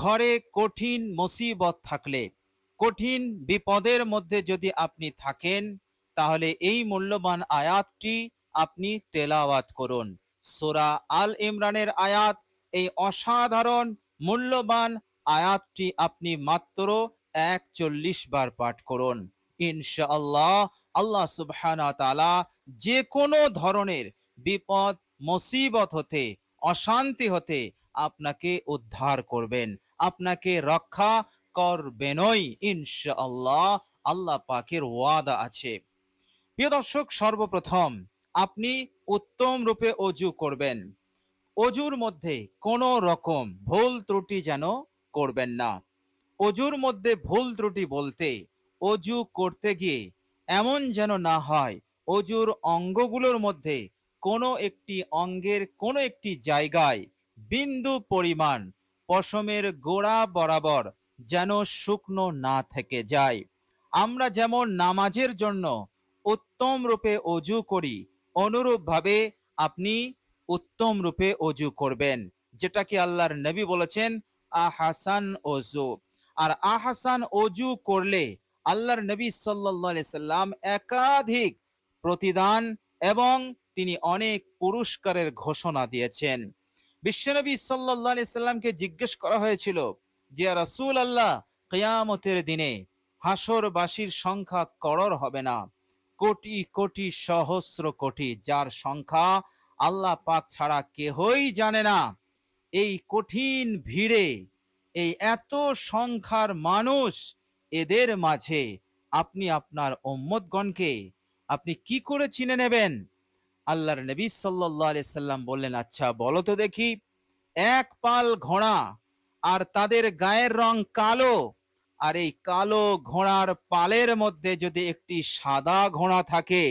ঘরে কঠিন মুসিবত থাকলে, কঠিন বিপদের মধ্যে যদি আপনি থাকেন, তাহলে এই মূল্যবান আয়াতটি আপনি তেলাওয়াত করুন। সোরা আল ইমরানের আয়াত, এই অসাধারণ মূল্যবান আয়াতটি আপনি মাত্র একচল্লিশ বার পাঠ করুন। ইনশাআল্লাহ, আল্লাহ সুবহানা তালা যে কোনো ধরনের বিপদ, মুসিবত হতে, অশান্তি হতে আপনাকে উদ্ধার করবেন। আপনাকে রক্ষা করবেনই, ইনশাআল্লাহ। আল্লাহ পাকের ওয়াদা আছে। প্রিয় দর্শক, সর্বপ্রথম আপনি উত্তম রূপে অজু করবেন। অজুর মধ্যে কোনো রকম ভুল ত্রুটি যেন করবেন না। অজুর মধ্যে ভুল ত্রুটি বলতে অজু করতে গিয়ে এমন যেন না হয়, অজুর অঙ্গগুলোর মধ্যে কোনো একটি অঙ্গের কোনো একটি জায়গায় বিন্দু পরিমাণ পশমের গোড়া বরাবর যেন শুকনো না থেকে যায়। আমরা যেমন নামাজের জন্য উত্তম রূপে অজু করি, অনুরূপভাবে আপনি উত্তম রূপে অজু করবেন যেটা কি আল্লাহর নবী বলেছেন, আহাসান অজু। আর আহাসান অজু করলে আল্লাহর নবী সাল্লাল্লাহু সাল্লাম একাধিক প্রতিদান এবং তিনি অনেক পুরস্কারের ঘোষণা দিয়েছেন। বিশ্বনবী আলাইহি সাল্লামকে জিজ্ঞেস করা হয়েছিল যে রাসূল আল্লাহ কিয়ামতের দিনে হাসরবাসীর সংখ্যা করর হবে না? কোটি কোটি সহস্র কোটি, যার সংখ্যা আল্লাহ পাক ছাড়া কেহই জানে না। এই কঠিন ভিড়ে, এই এত সংখ্যার মানুষ, এদের মাঝে আপনি আপনার ওম্মদগণকে আপনি কি করে চিনে নেবেন? আল্লাহর নবী আলাইহি সাল্লাম বললেন আচ্ছা বলো তো দেখি, এক পাল ঘোড়া আর তাদের গায়ের রং কালো আর এই কালো ঘোড়ার পালের মধ্যে যদি একটি সাদা ঘোড়া থাকে,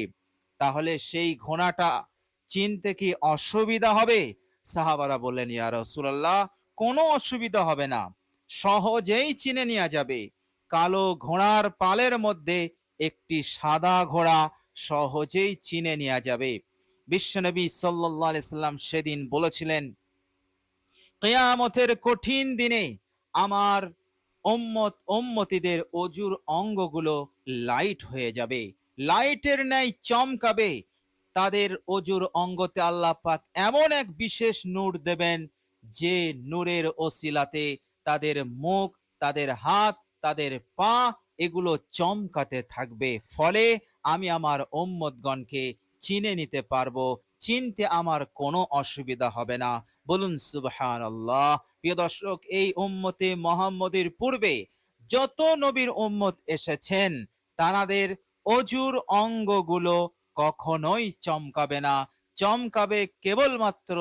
তাহলে সেই ঘোড়াটা চিনতে কি অসুবিধা হবে? সাহাবারা বললেন, ইয়া রাসূলুল্লাহ, কোনো অসুবিধা হবে না। সহজেই চিনে নেওয়া যাবে। কালো ঘোড়ার পালের মধ্যে একটি সাদা ঘোড়া সহজেই চিনে নেওয়া যাবে। বিশ্বনবী আলাইহি সাল্লাম সেদিন বলেছিলেন, কেয়ামতের কঠিন দিনে আমার উম্মত, উম্মতিদের অজুর অঙ্গগুলো লাইট হয়ে যাবে, লাইটের ন্যায় চমকাবে। তাদের অজুর অঙ্গতে আল্লাহ পাক এমন এক বিশেষ নূর দেবেন, যে নূরের ওসিলাতে তাদের মুখ, তাদের হাত, তাদের পা এগুলো চমকাতে থাকবে। ফলে আমি আমার ওম্মদগণকে চিনে নিতে পারব, চিনতে আমার কোনো অসুবিধা হবে না। বলুন সুবহান আল্লাহ প্রিয় দর্শক, এই উম্মতে মোহাম্মদের পূর্বে যত নবীর উম্মত এসেছেন, তাদের অজুর অঙ্গগুলো কখনোই চমকাবে না। চমকাবে কেবলমাত্র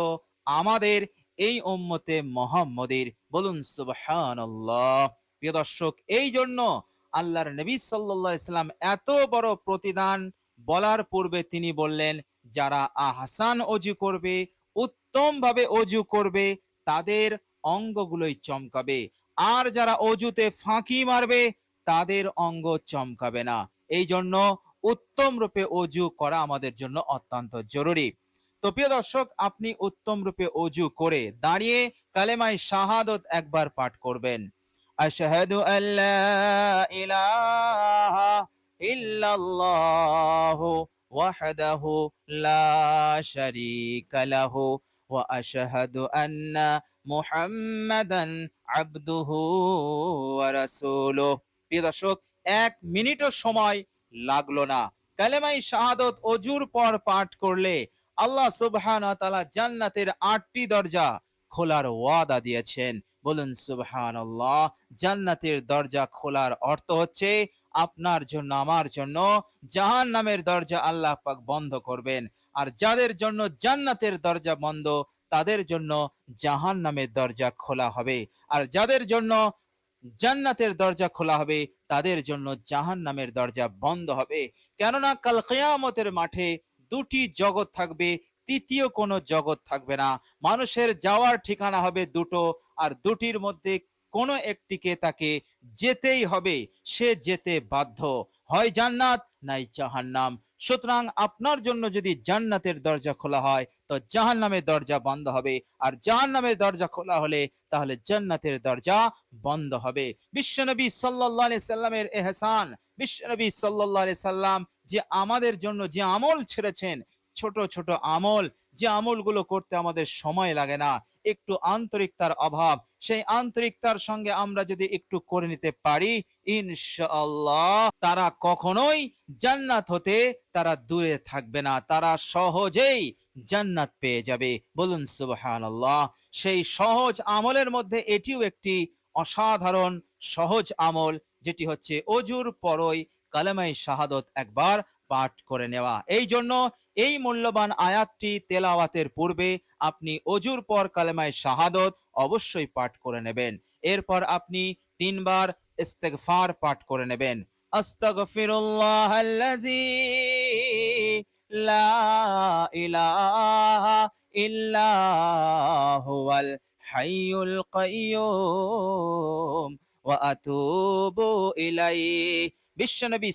আমাদের এই উম্মতে মোহাম্মদের। বলুন সুবহান আল্লাহ প্রিয় দর্শক এই জন্য আল্লাহর নবী সাল্লাল্লাহু আলাইহি সাল্লাম এত বড় প্রতিদান বলার পূর্বে তিনি বললেন, যারা আহসান অজু করবে উত্তম ভাবে অজু করবে, তাদের অঙ্গগুলোই চমকাবে। আর যারা অজুতে ফাঁকি মারবে, তাদের অঙ্গ চমকাবে না। এই জন্য উত্তম রূপে অজু করা আমাদের জন্য অত্যন্ত জরুরি। তো প্রিয় দর্শক, আপনি উত্তম রূপে অজু করে দাঁড়িয়ে কালেমাই শাহাদত একবার পাঠ করবেন। আশহাদু আল্লা ইলাহা ইল্লাল্লাহু ওয়াহদাহু লা শারীকা লাহু ওয়া আশহাদু আন্না মুহাম্মাদান আবদুহু ওয়া এক মিনিটও সময় লাগল না। কালেমাই শাহাদত অজুর পর পাঠ করলে আল্লাহ সুবহান তাআলা জান্নাতের আটটি দরজা খোলার ওয়াদা দিয়েছেন। বলুন সুবহান আল্লাহ জান্নাতের দরজা খোলার অর্থ হচ্ছে আপনার জন্য, আমার জন্য। জাহান নামের দরজা আল্লাহ পাক বন্ধ করবেন। আর যাদের জন্য জান্নাতের দরজা বন্ধ, তাদের জন্য জাহান নামের দরজা খোলা হবে। আর যাদের জন্য জান্নাতের দরজা খোলা হবে, তাদের জন্য জাহান নামের দরজা বন্ধ হবে। কেননা কাল কেয়ামতের মাঠে দুটি জগৎ থাকবে, তৃতীয় কোনো জগৎ থাকবে না। মানুষের যাওয়ার ঠিকানা হবে দুটো, আর দুটির মধ্যে কোনো একটিকে তাকে যেতেই হবে, সে যেতে বাধ্য। হয় জান্নাত, নাই জাহান্নাম। সুতরাং আপনার জন্য যদি জান্নাতের দরজা খোলা হয়, তো জাহান্নামের দরজা বন্ধ হবে। আর জাহান্নামের দরজা খোলা হলে, তাহলে জান্নাতের দরজা বন্ধ হবে। বিশ্বনবী আলাইহি সাল্লামের এহসান, বিশ্বনবী আলাইহি সাল্লাম যে আমাদের জন্য যে আমল ছেড়েছেন, ছোট ছোট আমল, যে আমলগুলো করতে আমাদের সময় লাগে না একটু আন্তরিকতার অভাব। সেই আন্তরিকতার সঙ্গে আমরা যদি একটু করে নিতে পারি, ইনশাআল্লাহ তারা কখনোই জান্নাত হতে তারা দূরে থাকবে না। তারা সহজেই জান্নাত পেয়ে যাবে। বলুন সুবহানাল্লাহ। সেই সহজ আমলের মধ্যে এটিও একটি অসাধারণ সহজ আমল, যেটি হচ্ছে অজুর পরই কালেমাই শাহাদত একবার পাঠ করে নেওয়া। এই জন্য এই মূল্যবান আয়াতটি তেলাওয়াতের পূর্বে আপনি অজুর পর কালেমায় শাহাদত অবশ্যই পাঠ করে নেবেন। এরপর আপনি তিনবার ইস্তেগফার পাঠ করে নেবেন। আস্তাগফিরুল্লাহ আল্লাযী লা ইলাহা ইল্লা হুয়াল হাইয়ুল কাইয়্যুম ওয়া আতুবু ইলাইহি। বিশ্বনবী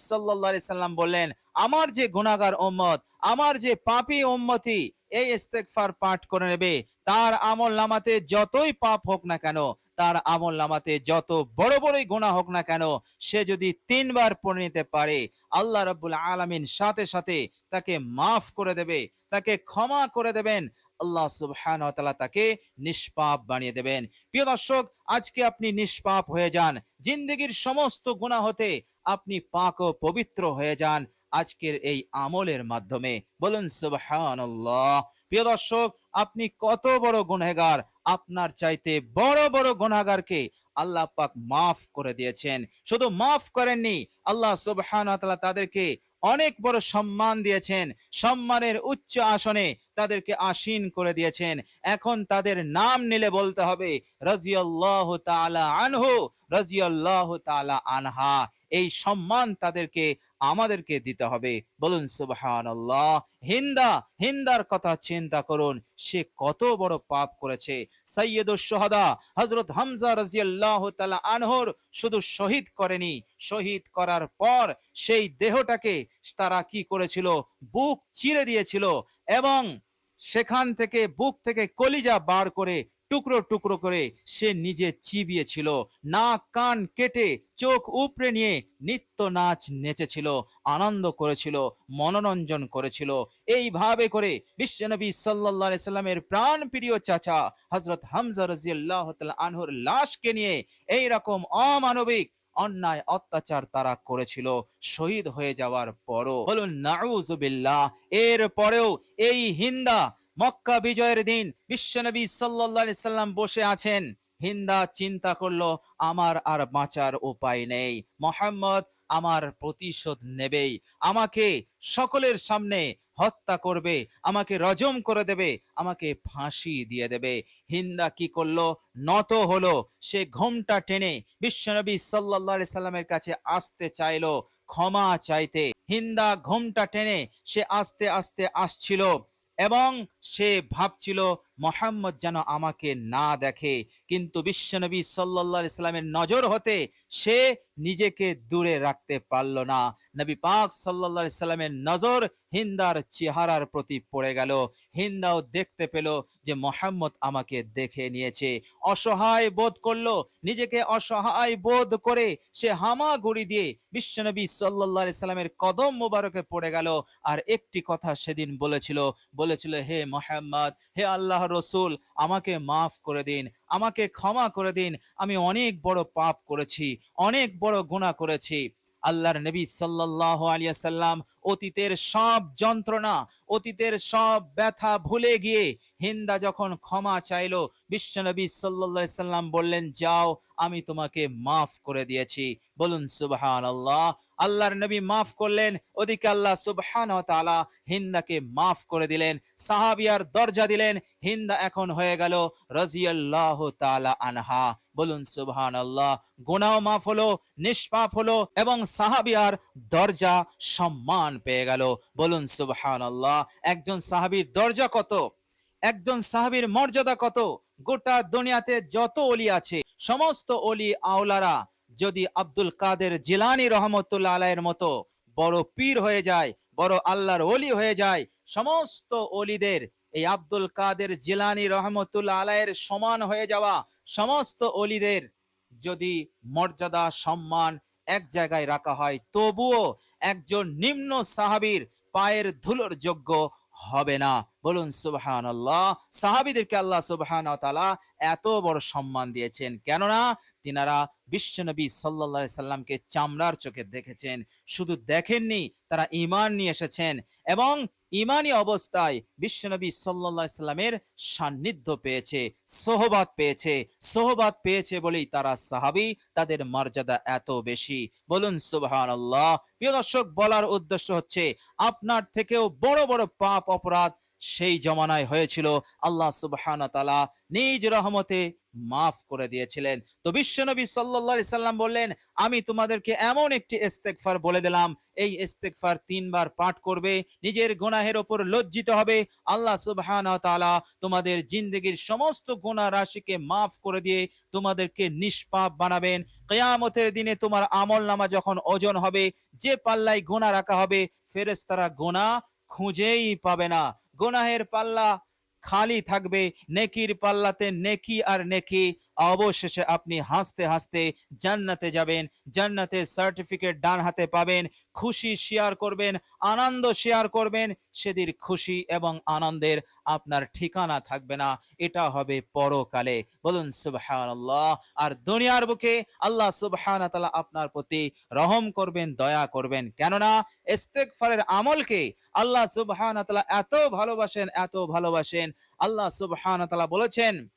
আলাইহি সাল্লাম বললেন, আমার যে গুনাহগার উম্মত, আমার যে পাপী ওম্মতি এই ইস্তেগফার পাঠ করে নেবে। তার আমল নামাতে যতই পাপ হোক না কেন, তার আমল নামাতে যত বড় বড়ই গুনাহ হোক না কেন, সে যদি তিনবার পড়ে নিতে পারে, আল্লাহ রাব্বুল আলামিন সাথে সাথে তাকে মাফ করে দেবে, তাকে ক্ষমা করে দেবেন আল্লাহ সুবহানাহু ওয়া তাকে নিষ্পাপ বানিয়ে দেবেন। প্রিয় দর্শক, আজকে আপনি নিষ্পাপ হয়ে যান। জিন্দগির সমস্ত গুনাহ হতে আপনি পাক ও পবিত্র হয়ে যান আজকের এই আমলের মাধ্যমে। বলুন, সুবহানাল্লাহ। প্রিয় দর্শক, আপনি কত বড় গুনহগার? আপনার চাইতে বড় বড় গুনাহগারকে আল্লাহ পাক মাফ করে দিয়েছেন। শুধু মাফ করেননি, আল্লাহ সুবহানাহু ওয়া তাদেরকে অনেক বড় সম্মান দিয়েছেন। সম্মানের উচ্চ আসনে তাদেরকে আসীন করে দিয়েছেন। এখন তাদের নাম নিলে বলতে হবে রাজিয়াল্লাহ তাআলা আনহু রাজিয়াল্লাহ তাআলা আনহা। এই সম্মান তাদেরকে আমাদেরকে দিতে হবে। বলুন, সুবহানাল্লাহ। হিন্দা, হিন্দার কথা চিন্তা করুন। সে কত বড় পাপ করেছে। সৈয়দুস সোহাদা হযরত হামজা রাদিয়াল্লাহু তাআলা আনহর শুধু শহীদ করেনি। শহীদ করার পর সেই দেহটাকে তারা কি করেছিল? বুক চিরে দিয়েছিল এবং সেখান থেকে, বুক থেকে কলিজা বার করে টুকরো টুকরো করে সে নিজে চিবিয়েছিল। নাক, কান কেটে চোখ উপড়ে নিয়ে নিত্য নাচ নেচেছিল, আনন্দ করেছিল, মনোরঞ্জন করেছিল। এইভাবে করে বিশ্বনবী সাল্লাল্লাহু সাল্লামের প্রাণ প্রিয় চাচা হযরত হামজা রাদিয়াল্লাহু তাআলা আনহুর লাশকে নিয়ে এই রকম অমানবিক অন্যায় অত্যাচার তারা করেছিল, শহীদ হয়ে যাওয়ার পরও। বলুন নাউজুবিল্লাহ এর পরেও এই হিন্দা মক্কা বিজয়ের দিন বিশ্বনবী সাল্লাল্লাহু সাল্লাম বসে আছেন। হিন্দা চিন্তা করল, আমার আর বাঁচার উপায় নেই। মোহাম্মদ আমার প্রতিশোধ নেবেই। আমাকে সকলের সামনে হত্যা করবে, আমাকে রজম করে দেবে, আমাকে ফাঁসি দিয়ে দেবে। হিন্দা কি করল? নত হলো। সে ঘোমটা টেনে বিশ্বনবী আলাইহি সাল্লামের কাছে আসতে চাইলো, ক্ষমা চাইতে। হিন্দা ঘোমটা টেনে সে আস্তে আস্তে আসছিল। এবং সে ভাবছিল মোহাম্মদ যেন আমাকে না দেখে। কিন্তু বিশ্বনবী সাল্লাল্লাহু আলাইহি সাল্লামের নজর হতে সে নিজেকে দূরে রাখতে পারল না। নবী পাক সাল্লাল্লাহু আলাইহি সাল্লামের নজর হিন্দার চেহারার প্রতি পড়ে গেল। হিন্দাও দেখতে পেল যে মোহাম্মদ আমাকে দেখে নিয়েছে। অসহায় বোধ করল, নিজেকে অসহায় বোধ করে সে হামা হামাগুড়ি দিয়ে বিশ্বনবী সাল্লাল্লাহু আলাইহি সাল্লামের কদম মোবারকে পড়ে গেল। আর একটি কথা সেদিন বলেছিল বলেছিল, হে মোহাম্মদ, হে আল্লাহ রসুল, আমাকে মাফ করে দিন, আমাকে ক্ষমা করে দিন। আমি অনেক বড় পাপ করেছি, অনেক বড় গুণা করেছি। আল্লাহর নবী সাল্লাহ আলিয়া সাল্লাম অতীতের সব যন্ত্রণা, অতীতের সব ব্যথা ভুলে গিয়ে হিন্দা যখন ক্ষমা চাইলো, বিশ্বনবী আলাইহি সাল্লাম বললেন, যাও, আমি তোমাকে মাফ করে দিয়েছি। বলুন, সুবহানাল্লাহ। আল্লাহর নবী মাফ করলেন, ওদিকে আল্লাহ সুবহানাহু ওয়া তাআলা হিন্দাকে মাফ করে দিলেন, সাহাবিয়ার দরজা দিলেন, হিন্দা এখন হয়ে গেল রাজিয়াল্লাহু তালা আনহা। বলুন সুবহান আল্লাহ গুনাহ মাফ হলো, নিষ্পাপ হলো এবং সাহাবিয়ার দরজা সম্মান পেয়ে গেল। বলুন, সুবহানাল্লাহ, একজন সাহাবীর দরজা কত? একজন সাহাবীর মর্যাদা কত? গোটা দুনিয়াতে যত অলি আছে, সমস্ত অলি আওলারা, যদি আব্দুল কাদের জিলানি রহমতুল্লাহ আলাইয়ের মতো বড় পীর হয়ে যায়, বড় আল্লাহর ওলি হয়ে যায়, সমস্ত অলিদের, এই আব্দুল কাদের জিলানি রহমতুল্লাহ আলাইয়ের সমান হয়ে যাওয়া, সমস্ত অলিদের যদি মর্যাদা, সম্মান এক জায়গায় রাখা হয়, তবুও একজন নিম্ন সাহাবির পায়ের ধুলোর যোগ্য হবে না। বলুন সুবহান আল্লাহ সাহাবিদেরকে আল্লাহ সুবহান এত বড় সম্মান দিয়েছেন। কেননা তিনারা বিশ্বনবী সাল্লা সাল্লামকে চামড়ার চোখে দেখেছেন। শুধু দেখেননি, তারা ইমান নিয়ে এসেছেন এবং ঈমানি অবস্থায় বিশ্বনবী সাল্লা সাল্লামের সান্নিধ্য পেয়েছে, সোহবাত পেয়েছে সোহবাত পেয়েছে বলেই তারা সাহাবি তাদের মর্যাদা এত বেশি। বলুন, সুবহানাল্লাহ। প্রিয় দর্শক, বলার উদ্দেশ্য হচ্ছে আপনার থেকেও বড় বড় পাপ অপরাধ সেই জমানায় হয়েছিল, আল্লাহ সুবহান তালা নিজ রহমতে মাফ করে দিয়েছিলেন। তো বিশ্বনবী আলাইহি সাল্লাম বললেন, আমি তোমাদেরকে এমন একটি ইস্তেগফার বলে দিলাম, এই ইস্তেগফার তিনবার পাঠ করবে, নিজের গুনাহের ওপর লজ্জিত হবে, আল্লাহ সুবহানাহু তাআলা তোমাদের জিন্দগির সমস্ত গুনাহ রাশিকে মাফ করে দিয়ে তোমাদেরকে নিষ্পাপ বানাবেন। কিয়ামতের দিনে তোমার আমল নামা যখন ওজন হবে, যে পাল্লায় গোনা রাখা হবে ফেরেস্তারা গোনা খুঁজেই পাবে না। গুনাহের পাল্লা খালি থাকবে নেকির পাল্লাতে নেকি আর নেকি অবশেষে আপনি হাসতে হাসতে জান্নাতে যাবেন জান্নাতে সার্টিফিকেট ডান হাতে পাবেন, খুশি শেয়ার করবেন, আনন্দ শেয়ার করবেন, সেদিন খুশি এবং আনন্দের আপনার ঠিকানা থাকবে না। এটা হবে পরকালে। বলুন, সুবহানাল্লাহ। আর দুনিয়ার বুকে আল্লাহ সুবহানাহু তাআলা আপনার প্রতি রহম করবেন, দয়া করবেন। কেননা ইস্তেগফারের আমলকে আল্লাহ সুবহানাহু তাআলা এত ভালোবাসেন এত ভালোবাসেন। আল্লাহ সুবহানাহু তাআলা বলেছেন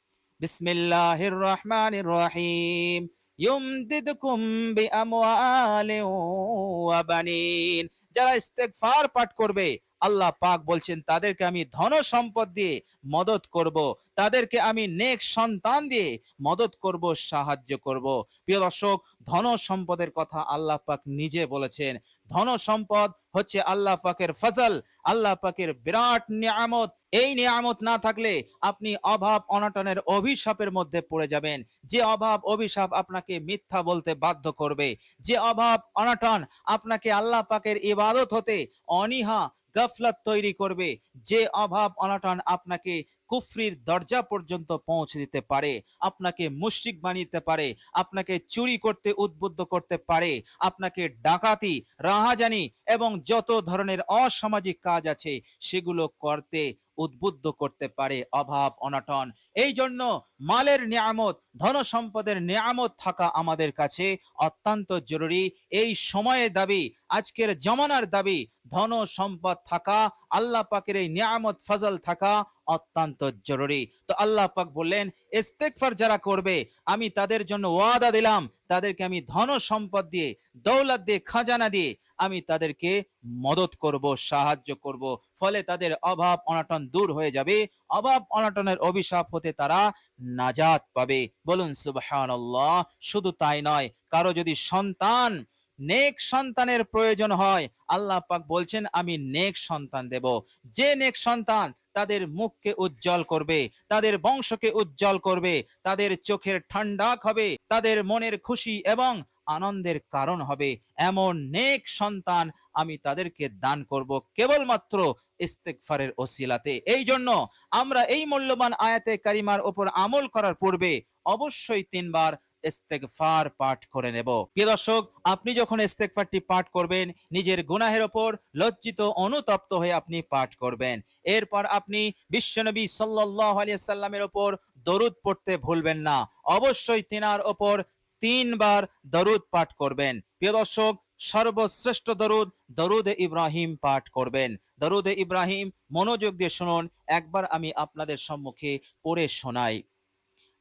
বিসমিল্লাহির রহমানির রহিম ইউমদিদকুম বিআমওয়ালিন ওয়া বানিন। যারা ইস্তেগফার পাঠ করবে আল্লাহ পাক বলছেন, তাদেরকে আমি ধন সম্পদ দিয়ে মদত করব, তাদেরকে আমি নেক সন্তান দিয়ে মদত করব, সাহায্য করব। প্রিয় দর্শক, ধন সম্পদের কথা আল্লাহ পাক নিজে বলেছেন। ধন সম্পদ হচ্ছে আল্লাহ পাকের ফজল, আল্লাহ পাকের বিরাট নিয়ামত। এই নিয়ামত না থাকলে আপনি অভাব অনটনের অভিশাপের মধ্যে পড়ে যাবেন। যে অভাব অভিশাপ আপনাকে মিথ্যা বলতে বাধ্য করবে, যে অভাব অনটন আপনাকে আল্লাহ পাকের ইবাদত হতে অনিহা গাফলাত তৈরি করবে। যে অভাব অনাটন আপনাকে কুফরির দরজা পর্যন্ত পৌঁছে দিতে পারে, আপনাকে মুশ্রিক বানিয়ে পারে, আপনাকে চুরি করতে উদ্বুদ্ধ করতে পারে, আপনাকে ডাকাতি, রাহাজানি এবং যত ধরনের অসামাজিক কাজ আছে সেগুলো করতে উদ্বুদ্ধ করতে পারে অভাব, অনাটন। এই জন্য মালের নিয়ামত ধন সম্পদের নিয়ামত থাকা আমাদের কাছে অত্যন্ত জরুরি। এই সময়ে দাবি, আজকের জমানার দাবি ধন সম্পদ থাকা, আল্লাহ পাকের এই নিয়ামত, ফজল থাকা অত্যন্ত জরুরি। তো আল্লাহ পাক বললেন ইস্তেগফার যারা করবে, আমি তাদের জন্য ওয়াদা দিলাম। তাদেরকে আমি ধন সম্পদ দিয়ে, দৌলত দিয়ে, খাজানা দিয়ে, আমি তাদেরকে মদত করব, সাহায্য করব। ফলে তাদের অভাব অনটন দূর হয়ে যাবে। অভাব অনটনের অভিশাপ হতে তারা নাজাত পাবে। বলুন, সুবহানাল্লাহ, শুধু তাই নয়, কারও যদি সন্তান, নেক সন্তানের প্রয়োজন হয়, আল্লাহ পাক বলছেন, আমি নেক সন্তান দেব। যে নেক সন্তান তাদের মুখকে উজ্জ্বল করবে, তাদের বংশকে উজ্জ্বল করবে, তাদের চোখের ঠান্ডা হবে, তাদের মনের খুশি এবং আনন্দের কারণ হবে। এমন নেক সন্তান আমি তাদেরকে দান করব কেবলমাত্র ইস্তেকফারের ওসিলাতে। এই জন্য আমরা এই মূল্যবান আয়াতে কারিমার ওপর আমল করার পূর্বে অবশ্যই তিনবার ইস্তেগফার পাঠ করে নেব। প্রিয় দর্শক, আপনি যখন ইস্তেগফারটি পাঠ করবেন, নিজের গুনাহের ওপর লজ্জিত, অনুতপ্ত হয়ে আপনি পাঠ করবেন। এরপর আপনি বিশ্বনবী সাল্লাল্লাহু আলাইহি সাল্লামের ওপর দরুদ পড়তে ভুলবেন না। অবশ্যই তিনার ওপর তিনবার দরুদ পাঠ করবেন। প্রিয় দর্শক, সর্বশ্রেষ্ঠ দরুদ দরুদে ইব্রাহিম পাঠ করবেন। দরুদে ইব্রাহিম মনোযোগ দিয়ে শুনুন, একবার আমি আপনাদের সম্মুখে পড়ে শোনাই।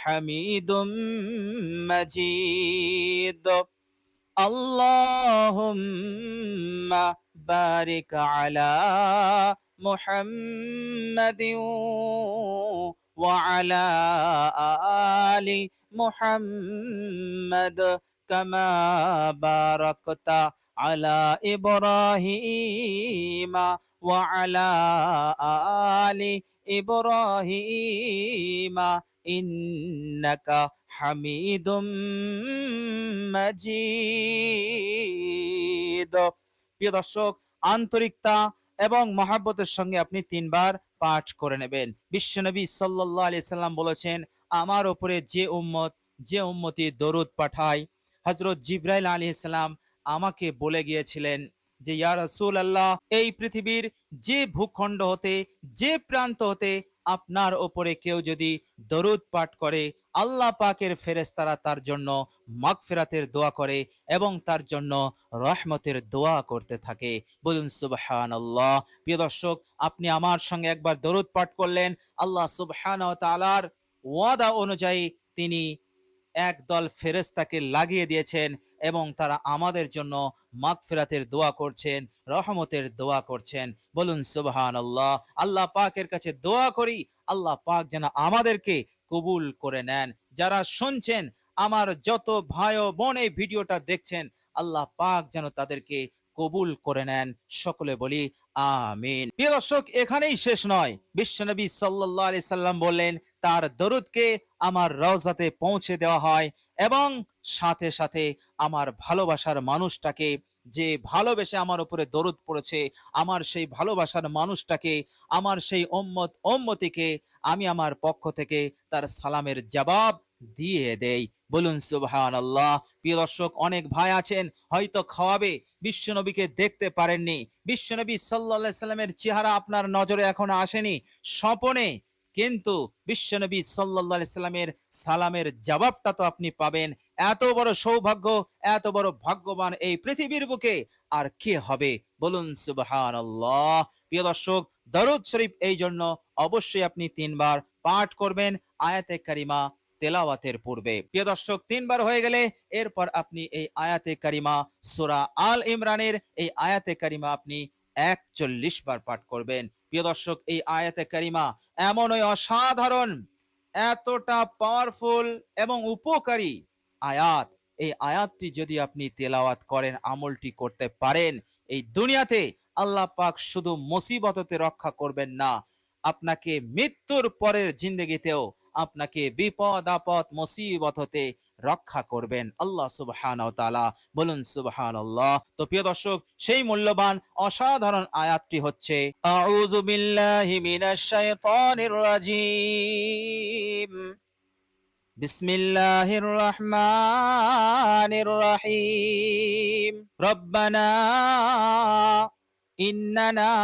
হামিদুম মজিদ। আল্লাহুম্মা বারিক আলা মুহাম্মাদিন ওয়া আলা আলি মুহাম্মাদ কামা বারাকতা আলা ইব্রাহিমা ওয়া আলা আলি ইব্রাহিমা। ইন্নাকা হামিদুম প্রিয় দর্শক, আন্তরিকতা এবং মহাব্বতের সঙ্গে আপনি তিনবার পাঠ করে নেবেন। বিশ্বনবী সাল্লাল্লাহু আলাইহি সাল্লাম বলেছেন, আমার ওপরে যে উম্মত, যে উম্মতি দরুদ পাঠায়। হজরত জিব্রাইল আলী ইসলাম আমাকে বলে গিয়েছিলেন যে, ইয়া রাসূল আল্লাহ এই পৃথিবীর যে ভূখণ্ড হতে, যে প্রান্ত হতে আপনার ওপরে কেউ যদি দরুদ পাঠ করে, আল্লাহ পাকের ফেরেশতারা তার জন্য মাগফিরাতের দোয়া করে এবং তার জন্য রহমতের দোয়া করতে থাকে। বলুন, সুবহানাল্লাহ। প্রিয় দর্শক, আপনি আমার সঙ্গে একবার দরুদ পাঠ করলেন। আল্লাহ সুবহানাহু ওয়া তাআলার ওয়াদা অনুযায়ী তিনি একদল ফেরেশতাকে লাগিয়ে দিয়েছেন। এবং তারা আমাদের জন্য মাগফিরাতের দোয়া করছেন, রহমতের দোয়া করছেন। বলুন, সুবহানাল্লাহ, আল্লাহ আল্লাহ পাকের কাছে দোয়া করি, আল্লাহ পাক যেন আমাদেরকে কবুল করে নেন। যারা শুনছেন, আমার যত ভাই বোন এই ভিডিওটা দেখছেন, আল্লাহ পাক যেন তাদেরকে কবুল করে নেন। সকলে বলি, আমিন। প্রিয় দর্শক, এখানেই শেষ নয়। বিশ্বনবী আলাইহি সাল্লাম বললেন, তার দরুদকে আমার রওজাতে পৌঁছে দেওয়া হয় এবং সাথে সাথে আমার ভালোবাসার মানুষটাকে যে ভালোবেসে আমার উপরে দরদ পড়েছে, আমার সেই ভালোবাসার মানুষটাকে, আমার সেই ওম্মত ওম্মতিকে আমি আমার পক্ষ থেকে তার সালামের জবাব দিয়ে দেই। বলুন সুবহান আল্লাহ প্রিয় দর্শক, অনেক ভাই আছেন, হয়তো খাওয়াবে, বিশ্বনবীকে দেখতে পারেননি। বিশ্বনবী সাল্লাহ সাল্লামের চেহারা আপনার নজরে এখনও আসেনি। স্বপনে কিন্তু বিশ্বনবী সাল্লাহ সাল্লামের সালামের জবাবটা তো আপনি পাবেন। এত বড় সৌভাগ্য, এত বড় ভাগ্যবান এই পৃথিবীর বুকে আর কে হবে? বলুন সুবহান প্রিয় দর্শক, দরুদ শরীফ এই জন্য অবশ্যই আপনি তিনবার পাঠ করবেন আয়াতে কারিমা তেলাওয়াতের পূর্বে। প্রিয় দর্শক, তিনবার হয়ে গেলে এরপর আপনি এই আয়াতে কারিমা সোরা আল ইমরানের এই আয়াতে কারিমা আপনি একচল্লিশ বার পাঠ করবেন। প্রিয় দর্শক, এই আয়াতে কারিমা এমনই অসাধারণ, এতটা পাওয়ারফুল এবং উপকারী আয়াত। এই আয়াতটি যদি আপনি তেলাওয়াত করেন, আমলটি করতে পারেন, এই দুনিয়াতে আল্লাহ পাক শুধু মুসিবততে রক্ষা করবেন না, আপনাকে মৃত্যুর পরের জিন্দগিতেও আপনাকে বিপদ, আপদ মুসিবত হতে রক্ষা করবেন। আল্লাহ সুবহান বলুন সুবহান আল্লাহ তো প্রিয় দর্শক, সেই মূল্যবান অসাধারণ আয়াতটি হচ্ছে, আউযু বিল্লাহি মিনাশ শাইতানির রাজিম। বিসমিল্লাহির রহমানির রহিম রব্বানা ইন্নানা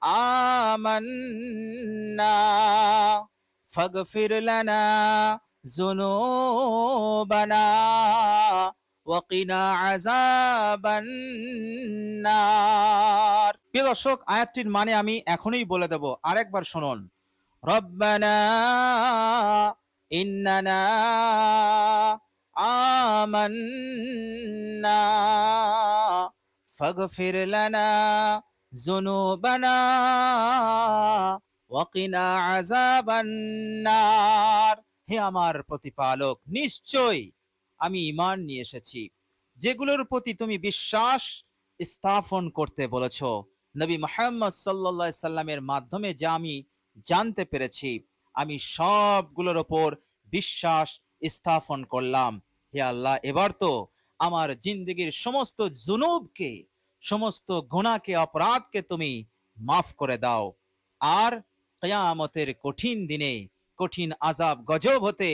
আমান্না ফাগফির লানা যুনুবানা ওয়াকিনা আযাবান নার প্রিয় দর্শক, আয়াতটির মানে আমি এখনই বলে দেব। আরেকবার শুনুন। রব্বানা ইন্নানা আমান্না। ফাগফির লানা যুনুবানা ওয়াকিনা আযাবান নার হে আমার প্রতিপালক নিশ্চয় আমি ঈমান নিয়ে এসেছি। যেগুলোর প্রতি তুমি বিশ্বাস স্থাপন করতে বলেছ। নবী মুহাম্মদ সাল্লাল্লাহু সাল্লামের মাধ্যমে যা আমি জানতে পেরেছি। আমি সবগুলোর ওপর বিশ্বাস স্থাপন করলাম। হে আল্লাহ, এবার তো আমার জিন্দগির সমস্ত জুনুবকে, সমস্ত গুণাকে অপরাধকে তুমি মাফ করে দাও। আর কিয়ামতের কঠিন দিনে, কঠিন আজাব গজব হতে,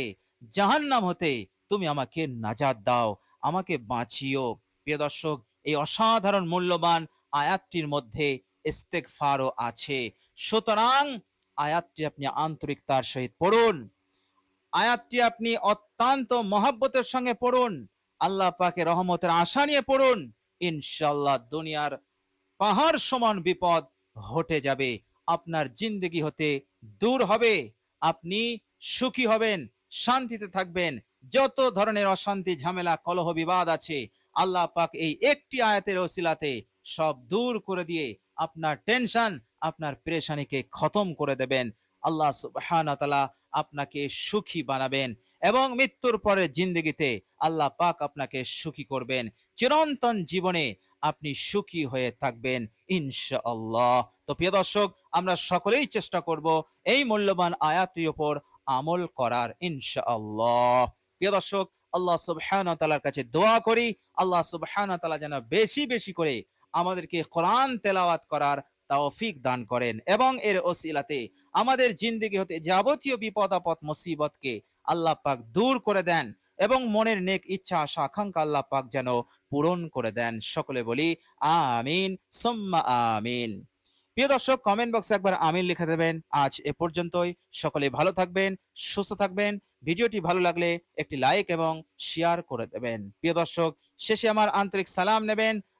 জাহান্নাম হতে তুমি আমাকে নাজাদ দাও, আমাকে বাঁচিও। প্রিয় দর্শক, এই অসাধারণ মূল্যবান আয়াতটির মধ্যে ইস্তেগফারও আছে। সুতরাং আয়াতটি আপনি আন্তরিকতার সহিত পড়ুন। আয়াতটি আপনি অত্যন্ত মহাব্বতের সঙ্গে পড়ুন। আল্লাহ পাকে রহমতের আশা নিয়ে পড়ুন। ইনশাল্লাহ দুনিয়ার পাহাড় সমান বিপদ হটে যাবে। আপনার জিন্দগি হতে দূর হবে। আপনি সুখী হবেন, শান্তিতে থাকবেন। যত ধরনের অশান্তি, ঝামেলা, কলহ, বিবাদ আছে, আল্লাহ পাক এই একটি আয়াতের ওসিলাতে সব দূর করে দিয়ে আপনার টেনশন আপনার পেরেশানিকে খতম করে দেবেন। আল্লাহ সুবহানাহু ওয়া আপনাকে সুখী বানাবেন এবং মৃত্যুর পরের জিন্দগিতে আল্লাহ পাক আপনাকে সুখী করবেন। চিরন্তন জীবনে আপনি সুখী হয়ে থাকবেন ইনশাআল্লাহ। তো প্রিয় দর্শক, আমরা সকলেই চেষ্টা করব এই মূল্যবান আয়াতটির ওপর আমল করার ইনশাআল্লাহ। প্রিয় দর্শক, আল্লাহ সুবহানাহু ওয়া কাছে দোয়া করি। আল্লাহ সুবহানাহু ওয়া যেন বেশি বেশি করে আমাদেরকে কোরআন তেলাওয়াত করার তৌফিক দান করেন এবং এর ওসিলাতে আমাদের জিন্দগি হতে যাবতীয় বিপদ, আপদ, মুসিবতকে আল্লাহ পাক দূর করে দেন এবং মনের নেক ইচ্ছা, আশা, আকাঙ্ক্ষা আল্লাহ পাক যেন পূরণ করে দেন। সকলে বলি, আমিন, সুম্মা আমিন। প্রিয় দর্শক কমেন্ট বক্সে একবার আমিন লিখে দেবেন। আজ এ পর্যন্তই। সকলে ভালো থাকবেন, সুস্থ থাকবেন। ভিডিওটি ভালো লাগলে একটি লাইক এবং শেয়ার করে দেবেন। প্রিয় দর্শক, শেষে আমার আন্তরিক সালাম নেবেন।